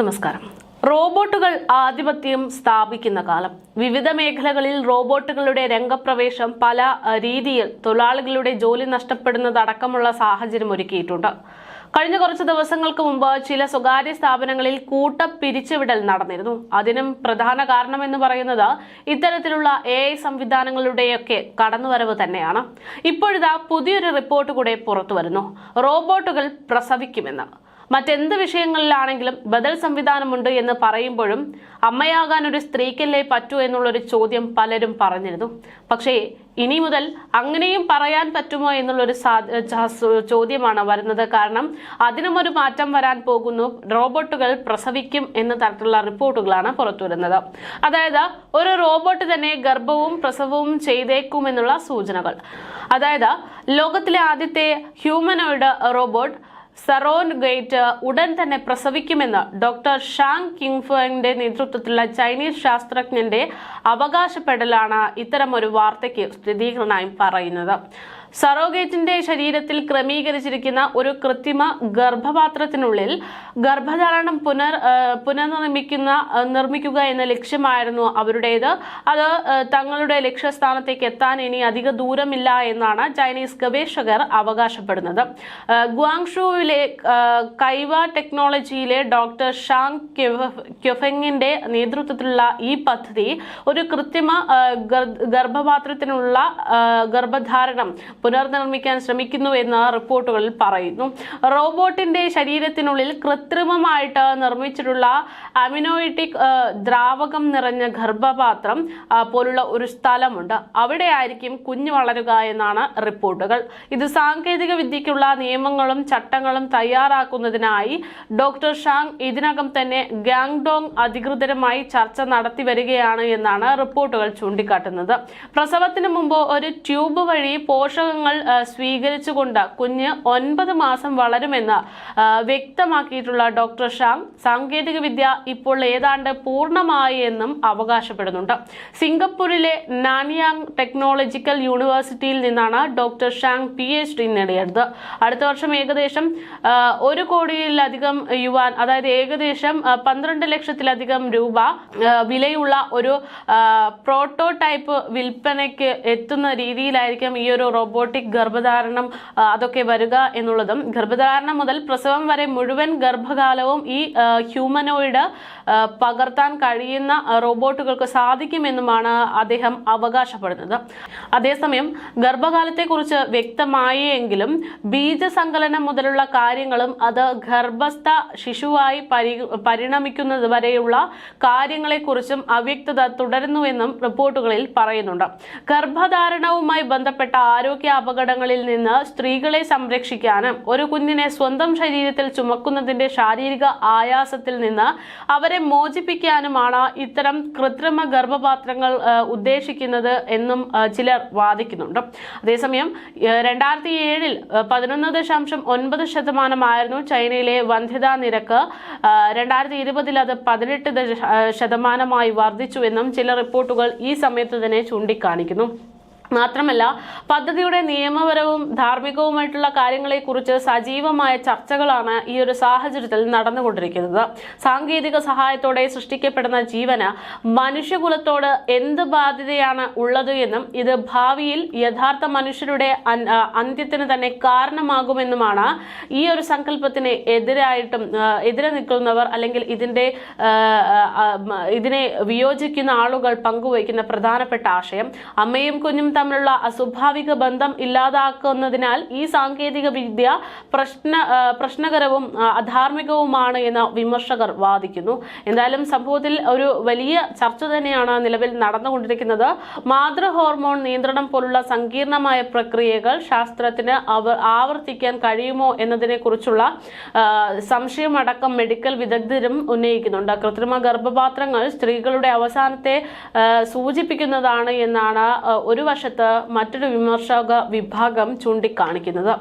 നമസ്കാരം. റോബോട്ടുകൾ ആധിപത്യം സ്ഥാപിക്കുന്ന കാലം. വിവിധ മേഖലകളിൽ റോബോട്ടുകളുടെ രംഗപ്രവേശം പല രീതിയിൽ തൊഴിലാളികളുടെ ജോലി നഷ്ടപ്പെടുന്നതടക്കമുള്ള സാഹചര്യം ഒരുക്കിയിട്ടുണ്ട്. കഴിഞ്ഞ കുറച്ച് ദിവസങ്ങൾക്ക് മുമ്പ് ചില സ്വകാര്യ സ്ഥാപനങ്ങളിൽ കൂട്ട പിരിച്ചുവിടൽ നടന്നിരുന്നു. അതിനും പ്രധാന കാരണമെന്ന് പറയുന്നത് ഇത്തരത്തിലുള്ള എ ഐ സംവിധാനങ്ങളുടെയൊക്കെ കടന്നുവരവ് തന്നെയാണ്. ഇപ്പോഴിതാ പുതിയൊരു റിപ്പോർട്ട് കൂടെ പുറത്തു വരുന്നു റോബോട്ടുകൾ പ്രസവിക്കുമെന്ന്. മറ്റെന്ത് വിഷയങ്ങളിലാണെങ്കിലും ബദൽ സംവിധാനമുണ്ട് എന്ന് പറയുമ്പോഴും അമ്മയാകാൻ ഒരു സ്ത്രീക്കല്ലേ പറ്റൂ എന്നുള്ളൊരു ചോദ്യം പലരും പറഞ്ഞിരുന്നു. പക്ഷേ ഇനി മുതൽ അങ്ങനെയും പറയാൻ പറ്റുമോ എന്നുള്ളൊരു ചോദ്യമാണ് വരുന്നത്. കാരണം അതിനും ഒരു മാറ്റം വരാൻ പോകുന്നു. റോബോട്ടുകൾ പ്രസവിക്കും എന്ന തരത്തിലുള്ള റിപ്പോർട്ടുകളാണ് പുറത്തുവരുന്നത്. അതായത് ഒരു റോബോട്ട് തന്നെ ഗർഭവും പ്രസവവും ചെയ്തേക്കുമെന്നുള്ള സൂചനകൾ. അതായത് ലോകത്തിലെ ആദ്യത്തെ ഹ്യൂമനോയിഡ് റോബോട്ട് സറോൻ ഗേറ്റ് ഉടൻ തന്നെ പ്രസവിക്കുമെന്ന് ഡോക്ടർ ഷാങ് കിങ്ഫിന്റെ നേതൃത്വത്തിലുള്ള ചൈനീസ് ശാസ്ത്രജ്ഞന്റെ അവകാശപ്പെടലാണ് ഇത്തരം ഒരു വാർത്തയ്ക്ക് സ്ഥിരീകരണമായി പറയുന്നത്. സറോഗേറ്റിന്റെ ശരീരത്തിൽ ക്രമീകരിച്ചിരിക്കുന്ന ഒരു കൃത്രിമ ഗർഭപാത്രത്തിനുള്ളിൽ ഗർഭധാരണം പുനർ പുനർനിർമ്മിക്കുന്ന നിർമ്മിക്കുക എന്ന ലക്ഷ്യമായിരുന്നു അവരുടേത്. അത് തങ്ങളുടെ ലക്ഷ്യസ്ഥാനത്തേക്ക് എത്താൻ ഇനി അധിക ദൂരമില്ല എന്നാണ് ചൈനീസ് ഗവേഷകർ അവകാശപ്പെടുന്നത്. ഗ്വാങ്ഷുവിലെ കൈവ ടെക്നോളജിയിലെ ഡോക്ടർ ഷാങ് ക്യൊഫ- ക്യൊഫെങ്ങിന്റെ നേതൃത്വത്തിലുള്ള ഈ പദ്ധതി ഒരു കൃത്രിമ ഗർഭപാത്രത്തിനുള്ള ഗർഭധാരണം പുനർനിർമ്മിക്കാൻ ശ്രമിക്കുന്നു എന്ന് റിപ്പോർട്ടുകളിൽ പറയുന്നു. റോബോട്ടിന്റെ ശരീരത്തിനുള്ളിൽ കൃത്രിമമായിട്ട് നിർമ്മിച്ചിട്ടുള്ള അമിനോയിറ്റിക് ദ്രാവകം നിറഞ്ഞ ഗർഭപാത്രം പോലുള്ള ഒരു സ്ഥലമുണ്ട്. അവിടെ ആയിരിക്കും കുഞ്ഞ് വളരുക എന്നാണ് റിപ്പോർട്ടുകൾ. ഇത് സാങ്കേതിക വിദ്യയ്ക്കുള്ള നിയമങ്ങളും ചട്ടങ്ങളും തയ്യാറാക്കുന്നതിനായി ഡോക്ടർ ഷാങ് ഇതിനകം തന്നെ ഗാങ്ഡോങ് അധികൃതരുമായി ചർച്ച നടത്തി വരികയാണ് എന്നാണ് റിപ്പോർട്ടുകൾ ചൂണ്ടിക്കാട്ടുന്നത്. പ്രസവത്തിന് മുമ്പ് ഒരു ട്യൂബ് വഴി പോഷകങ്ങൾ സ്വീകരിച്ചുകൊണ്ട് കുഞ്ഞ് ഒൻപത് മാസം വളരുമെന്ന് വ്യക്തമാക്കിയിട്ടുള്ള ഡോക്ടർ ഷാങ് സാങ്കേതിക വിദ്യ ഇപ്പോൾ ഏതാണ്ട് പൂർണമായി എന്നും അവകാശപ്പെടുന്നുണ്ട്. സിംഗപ്പൂരിലെ നാനിയാങ് ടെക്നോളജിക്കൽ യൂണിവേഴ്സിറ്റിയിൽ നിന്നാണ് doctor Zhang P H D നേടിയത് അടുത്ത വർഷം ഏകദേശം ഒരു കോടിയിലധികം യുവാൻ അതായത് ഏകദേശം പന്ത്രണ്ട് ലക്ഷത്തിലധികം രൂപ വിലയുള്ള ഒരു പ്രോട്ടോടൈപ്പ് വിൽപ്പനയ്ക്ക് എത്തുന്ന രീതിയിലായിരിക്കും ഈ ഒരു റോബോട്ടിക് ഗർഭധാരണം അതൊക്കെ വരിക എന്നുള്ളതും ഗർഭധാരണം മുതൽ പ്രസവം വരെ മുഴുവൻ ഗർഭകാലവും ഈ ഹ്യൂമനോയിഡ് പകർത്താൻ കഴിയുന്ന റോബോട്ടുകൾക്ക് സാധിക്കുമെന്നുമാണ് അദ്ദേഹം അവകാശപ്പെടുന്നത്. അതേസമയം ഗർഭകാലത്തെക്കുറിച്ച് വ്യക്തമായി എങ്കിലും ബീജസങ്കലനം മുതലുള്ള കാര്യങ്ങളും അത് ഗർഭസ്ഥ ശിശുവായി പരി പരിണമിക്കുന്നത് വരെയുള്ള കാര്യങ്ങളെക്കുറിച്ചും അവ്യക്തത തുടരുന്നുവെന്നും റിപ്പോർട്ടുകളിൽ പറയുന്നുണ്ട്. ഗർഭധാരണവുമായി ബന്ധപ്പെട്ട ആരോഗ്യ അപകടങ്ങളിൽ നിന്ന് സ്ത്രീകളെ സംരക്ഷിക്കാനും ഒരു കുഞ്ഞിനെ സ്വന്തം ശരീരത്തിൽ ചുമക്കുന്നതിന്റെ ശാരീരിക ആയാസത്തിൽ നിന്ന് അവരെ മോചിപ്പിക്കാനുമാണ് ഇത്തരം കൃത്രിമ ഗർഭപാത്രങ്ങൾ ഉദ്ദേശിക്കുന്നത് എന്നും ചിലർ വാദിക്കുന്നുണ്ട്. അതേസമയം രണ്ടായിരത്തി ഏഴിൽ പതിനൊന്ന് ദശാംശം ഒൻപത് ശതമാനമായിരുന്നു ചൈനയിലെ വന്ധ്യതാ നിരക്ക്. രണ്ടായിരത്തി ഇരുപതിൽ അത് പതിനെട്ട് ശതമാനമായി വർദ്ധിച്ചുവെന്നും ചില റിപ്പോർട്ടുകൾ ഈ സമയത്ത് തന്നെ ചൂണ്ടിക്കാണിക്കുന്നു. മാത്രമല്ല പദ്ധതിയുടെ നിയമപരവും ധാർമ്മികവുമായിട്ടുള്ള കാര്യങ്ങളെക്കുറിച്ച് സജീവമായ ചർച്ചകളാണ് ഈ ഒരു സാഹചര്യത്തിൽ നടന്നുകൊണ്ടിരിക്കുന്നത്. സാങ്കേതിക സഹായത്തോടെ സൃഷ്ടിക്കപ്പെടുന്ന ജീവന് മനുഷ്യകുലത്തോട് എന്ത് ബാധ്യതയാണ് ഉള്ളത് എന്നും ഇത് ഭാവിയിൽ യഥാർത്ഥ മനുഷ്യരുടെ അന്ത്യത്തിന് തന്നെ കാരണമാകുമെന്നുമാണ് ഈ ഒരു സങ്കല്പത്തിന് എതിരായിട്ടും എതിരെ നിൽക്കുന്നവർ അല്ലെങ്കിൽ മ- ഇതിനെ വിയോജിക്കുന്ന ആളുകൾ പങ്കുവയ്ക്കുന്ന പ്രധാനപ്പെട്ട ആശയം. അമ്മയും കുഞ്ഞും തമ്മിലുള്ള അസ്വാഭാവിക ബന്ധം ഇല്ലാതാക്കുന്നതിനാൽ ഈ സാങ്കേതിക വിദ്യ പ്രശ്ന പ്രശ്നകരവും അധാർമികവുമാണ് എന്ന് വിമർശകർ വാദിക്കുന്നു. എന്തായാലും സംഭവത്തിൽ ഒരു വലിയ ചർച്ച തന്നെയാണ് നിലവിൽ നടന്നുകൊണ്ടിരിക്കുന്നത്. മാതൃ ഹോർമോൺ നിയന്ത്രണം പോലുള്ള സങ്കീർണമായ പ്രക്രിയകൾ ശാസ്ത്രത്തിന് അവർ ആവർത്തിക്കാൻ കഴിയുമോ എന്നതിനെ കുറിച്ചുള്ള സംശയമടക്കം മെഡിക്കൽ വിദഗ്ധരും ഉന്നയിക്കുന്നുണ്ട്. കൃത്രിമ ഗർഭപാത്രങ്ങൾ സ്ത്രീകളുടെ അവസാനത്തെ സൂചിപ്പിക്കുന്നതാണ് എന്നാണ് ഒരു വശത്ത് മറ്റൊരു വിമർശക വിഭാഗം ചൂണ്ടിക്കാണിക്കുന്നത്.